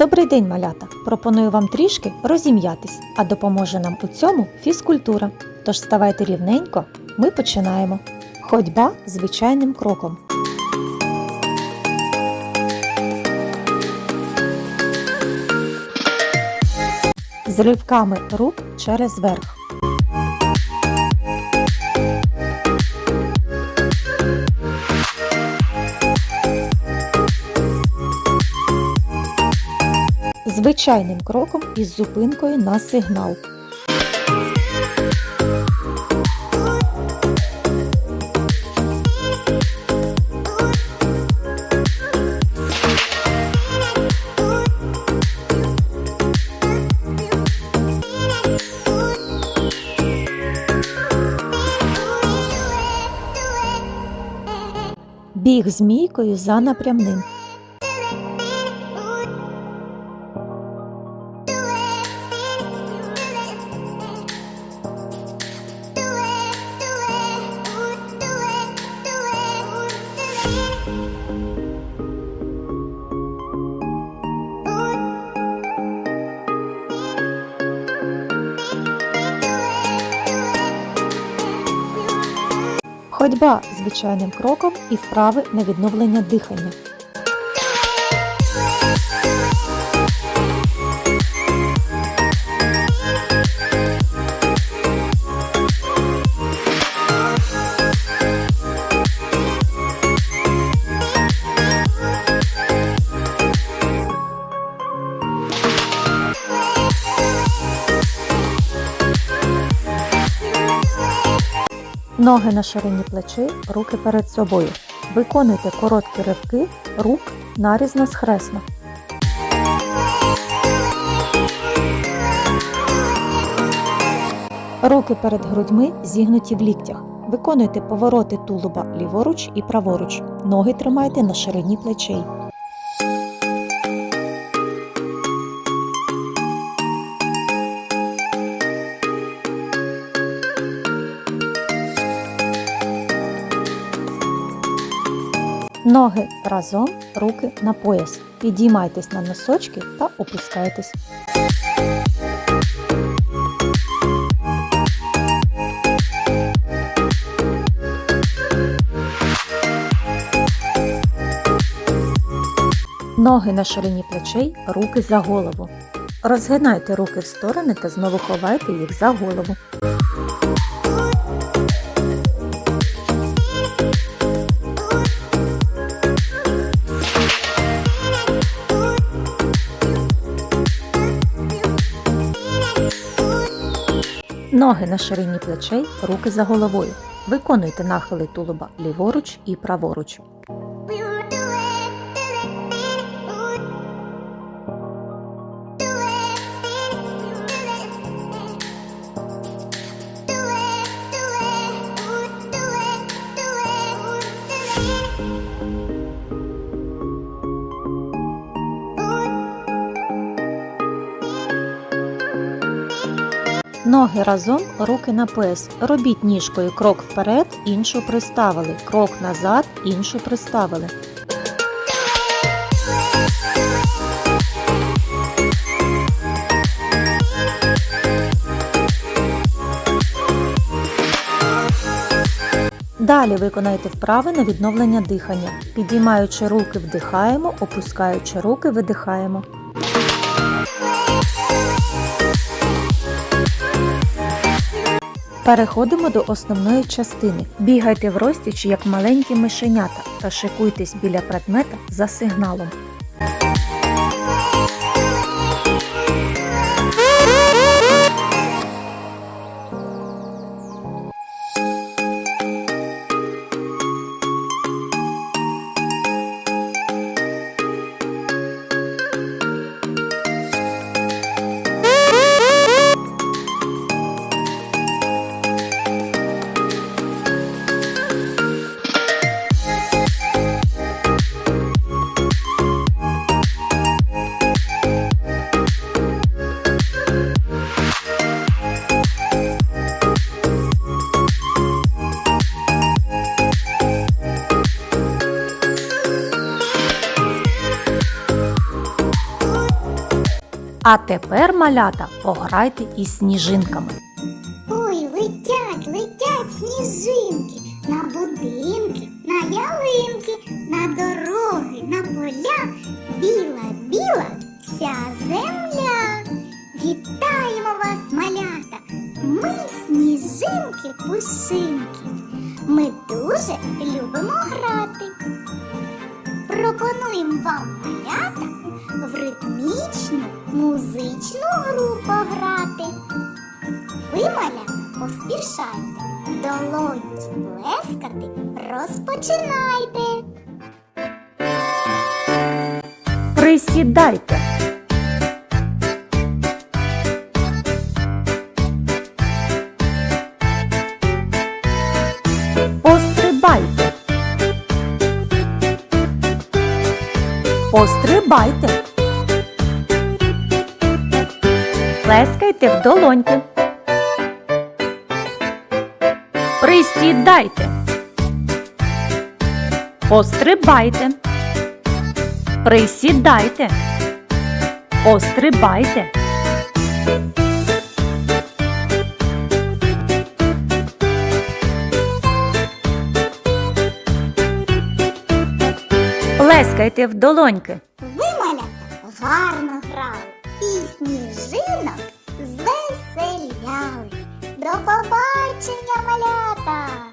Добрий день, малята! Пропоную вам трішки розім'ятись, а допоможе нам у цьому фізкультура. Тож ставайте рівненько, ми починаємо. Ходьба звичайним кроком. З ривками рук через верх. Звичайним кроком із зупинкою на сигнал. Біг змійкою за напрямним. Ходьба звичайним кроком і вправи на відновлення дихання. Ноги на ширині плечей, руки перед собою. Виконуйте короткі ривки рук нарізно схресно. Руки перед грудьми зігнуті в ліктях. Виконуйте повороти тулуба ліворуч і праворуч. Ноги тримайте на ширині плечей. Ноги разом, руки на пояс. Підіймайтесь на носочки та опускайтесь. Ноги на ширині плечей, руки за голову. Розгинайте руки в сторони та знову ховайте їх за голову. Ноги на ширині плечей, руки за головою. Виконуйте нахили тулуба ліворуч і праворуч. Ноги разом, руки на пояс. Робіть ніжкою крок вперед, іншу приставили. Крок назад, іншу приставили. Далі виконайте вправи на відновлення дихання. Підіймаючи руки, вдихаємо, опускаючи руки, видихаємо. Переходимо до основної частини. Бігайте в розтіч, як маленькі мишенята, та шикуйтесь біля предмета за сигналом. А тепер, малята, пограйте із сніжинками. Ой, летять, летять сніжинки на будинки, на ялинки, на дороги, на поля. Біла, біла вся земля. Вітаємо вас, малята! Ми сніжинки пушинки. Ми дуже любимо грати. Пропонуємо вам малята в ритмічну музичну гру пограти. Ви, малята, поспішайте, долоньки плескати, розпочинайте. Присідайте. Пострибайте. Пострибайте. Плескайте в долоньки. Присідайте. Пострибайте. Присідайте. Пострибайте. Плескайте в долоньки. Ви, малята, гарно грали і сніжинок звеселяли. До побачення, малята!